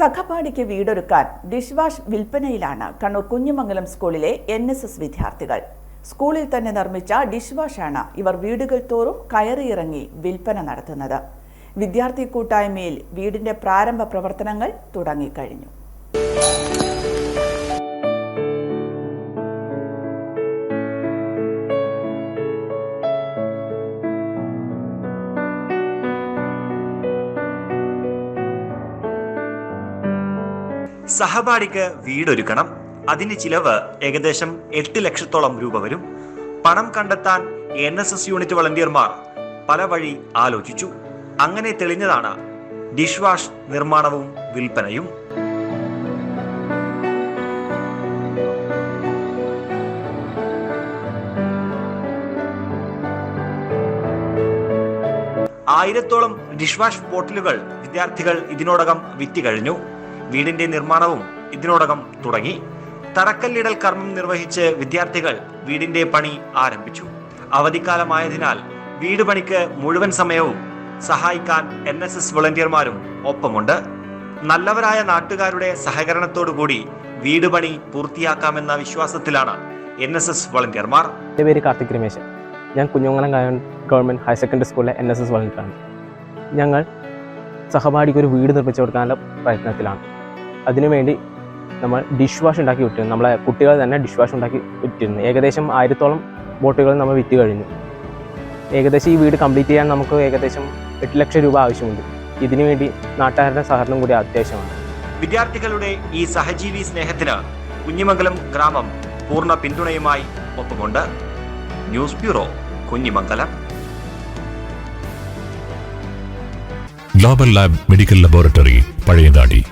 സഖപാടിക്ക് വീടൊരുക്കാൻ dish wash വിൽപ്പനയിലാണ് കണ്ണൂർ കുഞ്ഞുമംഗലം സ്കൂളിലെ എൻ എസ് എസ് വിദ്യാർത്ഥികൾ. സ്കൂളിൽ തന്നെ നിർമ്മിച്ച ഡിഷ് വാഷാണ് ഇവർ വീടുകൾ തോറും കയറിയിറങ്ങി വിൽപ്പന നടത്തുന്നത്. വിദ്യാർത്ഥി കൂട്ടായ്മയിൽ വീടിന്റെ പ്രാരംഭ പ്രവർത്തനങ്ങൾ തുടങ്ങിക്കഴിഞ്ഞു. സഹപാഠിക്ക് വീടൊരുക്കണം. അതിന് ചിലവ് ഏകദേശം എട്ട് ലക്ഷത്തോളം രൂപ വരും. പണം കണ്ടെത്താൻ എൻ എസ് എസ് യൂണിറ്റ് വളണ്ടിയർമാർ പല വഴി ആലോചിച്ചു. അങ്ങനെ തെളിഞ്ഞതാണ് ഡിഷ് വാഷ് നിർമ്മാണവും വിൽപ്പനയും. ആയിരത്തോളം ഡിഷ് വാഷ് ബോട്ടിലുകൾ വിദ്യാർത്ഥികൾ ഇതിനോടകം വിറ്റ് കഴിഞ്ഞു. വീടിന്റെ നിർമ്മാണവും ഇതിനോടകം തുടങ്ങി. തറക്കല്ലിടൽ കർമ്മം നിർവഹിച്ച് വിദ്യാർത്ഥികൾ വീടിന്റെ പണി ആരംഭിച്ചു. അവധിക്കാലമായതിനാൽ വീട് പണിക്ക് മുഴുവൻ സമയവും സഹായിക്കാൻ എൻ എസ് എസ് വളണ്ടിയർമാരും ഒപ്പമുണ്ട്. നല്ലവരായ നാട്ടുകാരുടെ സഹകരണത്തോടുകൂടി വീട് പണി പൂർത്തിയാക്കാമെന്ന വിശ്വാസത്തിലാണ് എൻ എസ് എസ് വളണ്ടിയർമാർ. എന്റെ പേര് കാർത്തിക് രമേശൻ ഞാൻ കുഞ്ഞുങ്ങലം ഗവൺമെന്റ് ഹയർ സെക്കൻഡറി സ്കൂളിലെ എൻ എസ് എസ് വളണ്ടിയറാണ്. ഞങ്ങൾ സഹപാഠിക്ക് ഒരു വീട് നിർമ്മിച്ചു കൊടുക്കാനുള്ള പ്രയത്നത്തിലാണ്. അതിനുവേണ്ടി നമ്മൾ ഡിഷ് വാഷ് ഉണ്ടാക്കി വിട്ടിരുന്നു. നമ്മളെ കുട്ടികൾ തന്നെ ഡിഷ് വാഷ് ഉണ്ടാക്കി വിറ്റിരുന്നു ഏകദേശം ആയിരത്തോളം ബോട്ടുകൾ നമ്മൾ വിറ്റ് കഴിഞ്ഞു. ഏകദേശം ഈ വീട് കംപ്ലീറ്റ് ചെയ്യാൻ നമുക്ക് ഏകദേശം എട്ട് ലക്ഷം രൂപ ആവശ്യമുണ്ട്. ഇതിനു വേണ്ടി നാട്ടുകാരുടെ സഹകരണം കൂടി അത്യാവശ്യമാണ്. വിദ്യാർത്ഥികളുടെ ഈ സഹജീവി സ്നേഹത്തിന് കുഞ്ഞിമംഗലം ഗ്രാമം പൂർണ പിന്തുണയുമായി ഒപ്പമുണ്ട്. News bureau Kunhimangalam. Global lab medical laboratory Pazhayangadi.